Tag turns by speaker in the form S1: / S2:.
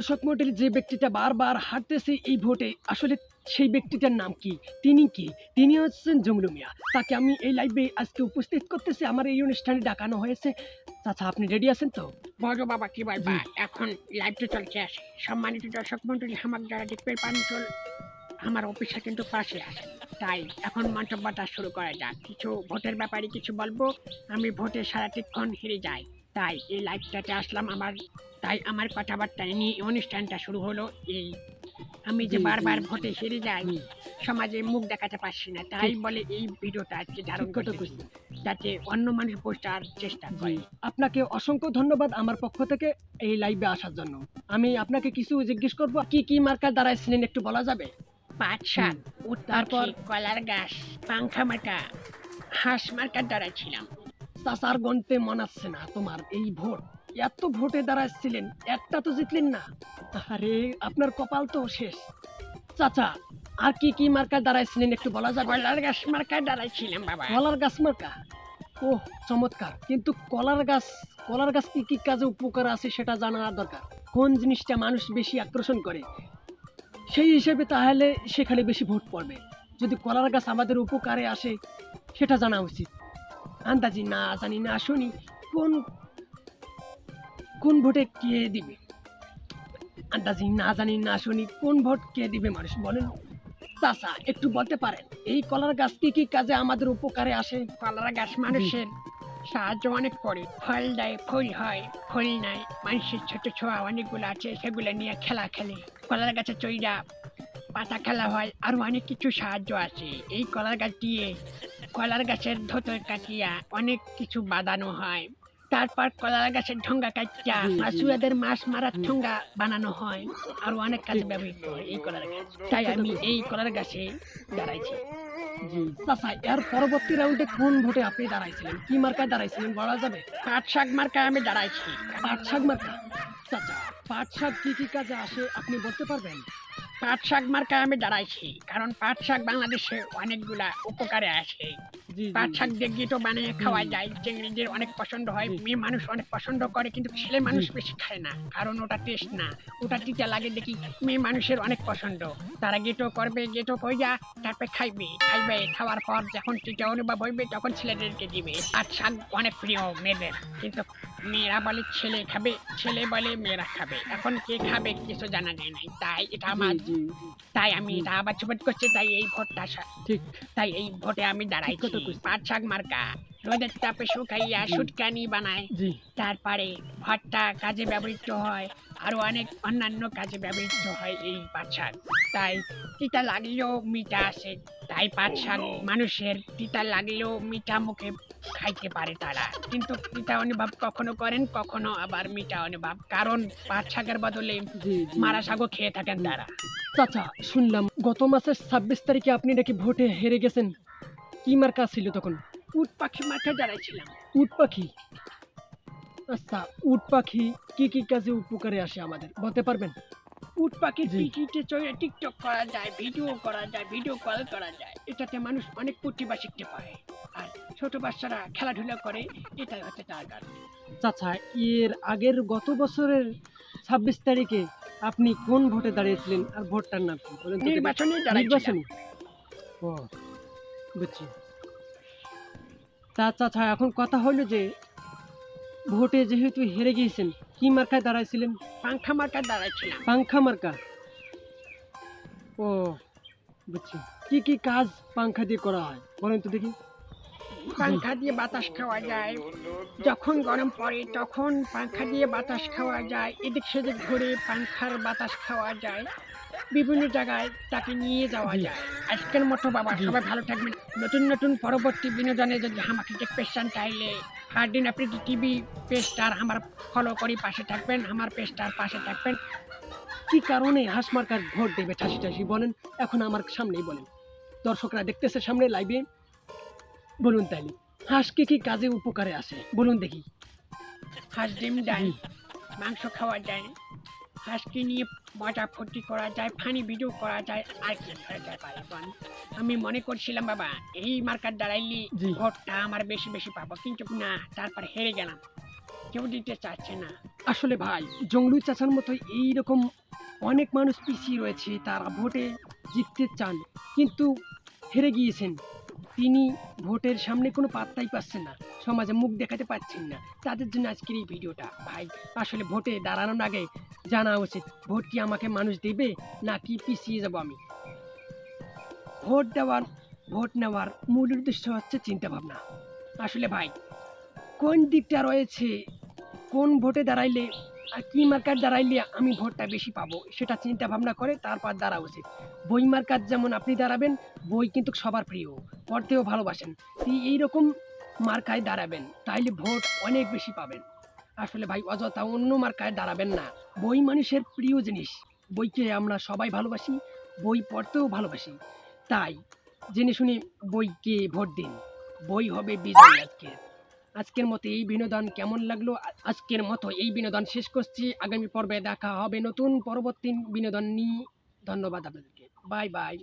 S1: দর্শক মন্ডলী যে ব্যক্তিটা বারবার হাঁটতেছে এই ভোটে আসলে সেই ব্যক্তিটার নাম কি? তিনি কি? তিনি হচ্ছেন জমলু মিয়া। তাকে আমি এই লাইভে আজকে উপস্থিত করতেছি। আমার এই অনুষ্ঠানে ডাকানো হয়েছে। আচ্ছা আপনি রেডি আছেন তো?
S2: বড় বাবা কি বলবা? এখন লাইভটা চলছে। আসে সম্মানিত দর্শক মন্ডলী আমার যারা দেখবে পাঞ্চল আমার অফিসে কিন্তু পাশে আছে। তাই এখন মন্তব্যটা শুরু করা যাক। কিছু ভোটের ব্যাপারে কিছু বলব। আমি ভোটে সারাটিক্ষণ হেরে যাই। তাই এই লাইভটাতে আসলাম আমার। তাই আমার কথাবার্তা নিয়ে অনুষ্ঠানটা শুরু হলো এই। আমি যে। বারবার ভোটে হেরে যাই সমাজে মুখ দেখাতে পারছি না তাই বলে এই ভিডিওটা আজকে ধারণ
S1: কথা
S2: যাতে অন্য মানুষ বোঝার চেষ্টা করে।
S1: আপনাকে অসংখ্য ধন্যবাদ আমার পক্ষ থেকে এই লাইভে আসার জন্য। আমি আপনাকে কিছু জিজ্ঞেস করব কি কি মার্কার দাঁড়াইছিলেন একটু বলা যাবে?
S2: পাট শাক তারপর?
S1: তারপর?
S2: কলার গাছ পাংখা মাটা হাঁস মার্কার দ্বারা ছিলাম।
S1: চাচার গন্তে মনাচ্ছে না তোমার এই ভোট। এত ভোটে দাঁড়াচ্ছিলেন একটা তো জিতলেন না। আরে আপনার কপাল তো শেষ। চাচা আর কি কি মার্কার দাঁড়াইছিলেন একটু বলা যাবে?
S2: কলার গাছ মার্কার দ্বারা ছিলাম বাবা।
S1: কলার গাছ মার্কা? ও চমৎকার। কিন্তু কলার গাছ কলার গাছ কি কি কাজে উপকার আছে সেটা জানা দরকার। কোন জিনিসটা মানুষ বেশি আকর্ষণ করে? সেই হিসেবে তাহলে সেখানে বেশি ভোট পড়বে। যদি কলার গাছ আমাদের উপকারে আসে সেটা জানা উচিত। আন্দাজি না জানি না শুনি কোন কোন ভোটে কে দিবে? আন্দাজি না জানি না শুনি কোন ভোট কে দিবে মানুষ বলেন? চাচা একটু বলতে পারেন এই কলার গাছ কি কি কাজে আমাদের উপকারে আসে?
S2: কলার গাছ মানুষের সাহায্য অনেক করে। ফল দেয় ফুল হয় ফুল নাই মানুষের ছোট ছোয়া অনেকগুলো আছে সেগুলো নিয়ে খেলা খেলে। কলার গাছের চইরা পাতা খেলা হয় আরও অনেক কিছু সাহায্য আছে এই কলার গাছ দিয়ে কলার গাছের ধোতর কাটিয়া অনেক কিছু বাঁধানো হয়। তারপর কলার গাছের ঠোঙ্গা কাটিয়া। মাছুয়াদের মাছ মারার ঠোঙ্গা বানানো হয় আর অনেক কাজে ব্যবহৃত হয় এই কলার গাছ। তাই আমি এই কলার গাছে দাঁড়াইছি।
S1: জি। চাচা এর পরবর্তী রাউন্ডে কোন ভোটে আপনি দাঁড়াইছিলেন? কি মার্কায় দাঁড়াইছিলেন বলা যাবে?
S2: পাট শাক মার্কায় আমি দাঁড়াইছি।
S1: পাট শাক মার্কা? চাচা পাট শাক কি কি কাজে আসে আপনি বলতে পারবেন?
S2: পাট শাক মার্কায় আমি দাঁড়াইছি কারণ পাট শাক বাংলাদেশে অনেকগুলা উপকারে আসে। পাট শাক দিয়ে গিটো বানিয়ে খাওয়া যায়। চিংড়িদের অনেক পছন্দ হয় মেয়ে মানুষ অনেক পছন্দ করে কিন্তু ছেলে মানুষ বেশি খায় না। কারণ ওটা টেস্ট না। ওটা টিটা লাগে দেখি মেয়ে মানুষের অনেক পছন্দ। তারা গেটো করবে গেটো কইয়া তারপরে খাইবে। খাইবে খাওয়ার পর যখন টিটা অনুভব হইবে তখন ছেলেদেরকে দিবে। আর শাক অনেক প্রিয় মেয়েদের। কিন্তু মেয়েরা বলে ছেলে খাবে ছেলে বলে মেয়েরা খাবে। এখন কে খাবে কিছু জানা যায় নাই। তাই এটা আমার তাই আমি এটা আবার ছুপট করছি তাই এই ভোটটা
S1: ঠিক।
S2: তাই এই ভোটে আমি দাঁড়াইছি। পাঁচ শাক মার্কা। রোদের তাপে শুকাইয়া সুটকানি বানায়। তারপরে ভট্টা কাজে ব্যবহৃত হয় আরও অনেক অন্যান্য কাজে ব্যবহৃত হয় এই পাট শাক। তাই তিতা লাগলেও মিঠা আসে তাই পাট শাক মানুষের তিতা লাগলেও মিঠা মুখে খাইতে পারে তারা। কিন্তু তিতা অনুভব কখনো করেন কখনো আবার মিঠা অনুভব। কারণ পাট শাকের বদলে মারা শাকও খেয়ে থাকেন তারা।
S1: চাচা শুনলাম গত মাসের ছাব্বিশ তারিখে আপনি নাকি ভোটে হেরে গেছেন। কি মার্কা ছিল তখন?
S2: উট পাখি মাঠে দাঁড়াইছিলাম।
S1: উট পাখি? আচ্ছা উট পাখি কি কি কাজে উপকারে আসে আমাদের বলতে পারবেন?
S2: উট পাখির
S1: জি।
S2: টিকিটে চড়ে টিকটক করা যায় ভিডিও করা যায় ভিডিও কল করা যায়। এটাতে মানুষ অনেক প্রতিভা শিখতে পারে আর ছোট বাচ্চারা খেলাধুলা করে এটাই হচ্ছে তার কারণ।
S1: চাচা এর আগের গত বছরের ছাব্বিশ তারিখে আপনি কোন ভোটে দাঁড়িয়েছিলেন? আর ভোটটার নাম কি? দেখি।
S2: নির্বাচনে?
S1: ও বুঝছি। তা চাচা এখন কথা হলো যে ভোটে যেহেতু হেরে গিয়েছেন কি মার্কায় দাঁড়াইছিলেন?
S2: পাংখা মার্কায় দাঁড়াইছিলাম।
S1: পাংখা মার্কা? ও বুঝছি। কি কি কাজ পাংখা দিয়ে করা হয়? বলেন তো দেখি।
S2: পাংখা দিয়ে বাতাস খাওয়া যায়। যখন গরম পড়ে তখন পাংখা দিয়ে বাতাস খাওয়া যায়। এদিক সেদিক ঘুরে পাংখার বাতাস খাওয়া যায়। বিভিন্ন জায়গায় তাকে নিয়ে যাওয়া যায়। আজকের মতো বাবা সবাই ভালো থাকবেন। নতুন নতুন পরবর্তী বিনোদনে যদি আমাকে দেখতে চান তাইলে হার্ডিন আপনি টিভি পেজটার আমার ফলো করি পাশে থাকবেন আমার পেজটার পাশে থাকবেন।
S1: কি কারণে হাঁস মার্কার ভোট দেবে ঠাসি ঠাসি বলেন? এখন আমার সামনেই বলেন। দর্শকরা দেখতেছে সামনে লাইভে বলুন তাইলে হাঁস কি কি কাজে উপকারে আসে? বলুন দেখি।
S2: হাঁস ডিম দেয় মাংস খাওয়া যায় হাঁসকে নিয়ে মজা ফুর্তি করা যায় ফানি ভিডিও করা যায় আর কি করা যায় আমি মনে করছিলাম বাবা এই মার্কার দাঁড়াইলে। ভোটটা আমার বেশি বেশি পাবো কিন্তু না তারপর হেরে গেলাম। কেউ দিতে চাচ্ছে না।
S1: আসলে ভাই জঙ্গলু চাচার মতো এইরকম অনেক মানুষ পিছিয়ে রয়েছে তারা ভোটে জিততে চান কিন্তু হেরে গিয়েছেন। তিনি ভোটের সামনে কোনো পাত্তাই পাচ্ছেন না। সমাজে মুখ দেখাতে পাচ্ছেন না। তাদের জন্য আজকের এই ভিডিওটা। ভাই, আসলে ভোটে দাঁড়ানোর আগে জানা উচিত, ভোট কি আমাকে মানুষ দেবে নাকি পিছিয়ে যাব আমি? ভোট দেওয়ার, ভোট নেওয়ার মূল উদ্দেশ্য হচ্ছে চিন্তা ভাবনা আসলে ভাই, কোন দিকটা রয়েছে, কোন ভোটে দাঁড়াইলে আর কি মার্কার দাঁড়াইলে আমি ভোটটা বেশি পাবো, সেটা চিন্তা ভাবনা করে তারপর দাঁড়া উচিত। বই মার্কার যেমন আপনি দাঁড়াবেন বই কিন্তু সবার প্রিয়, পড়তেও ভালোবাসেন। এই এইরকম মার্কায় দাঁড়াবেন তাইলে ভোট অনেক বেশি পাবেন। আসলে ভাই, অযথা অন্য মার্কায় দাঁড়াবেন না। বই মানুষের প্রিয় জিনিস, বইকে আমরা সবাই ভালোবাসি, বই পড়তেও ভালোবাসি। তাই, জেনে শুনে বইকে ভোট দিন। বই হবে বিজয় আজকের। আজকের মতো এই বিনোদন কেমন লাগল? আজকের মতো এই বিনোদন শেষ করছি। আগামী পর্বে দেখা হবে নতুন পরবর্তী বিনোদন নিয়ে। ধন্যবাদ আপনাদেরকে। Bye bye.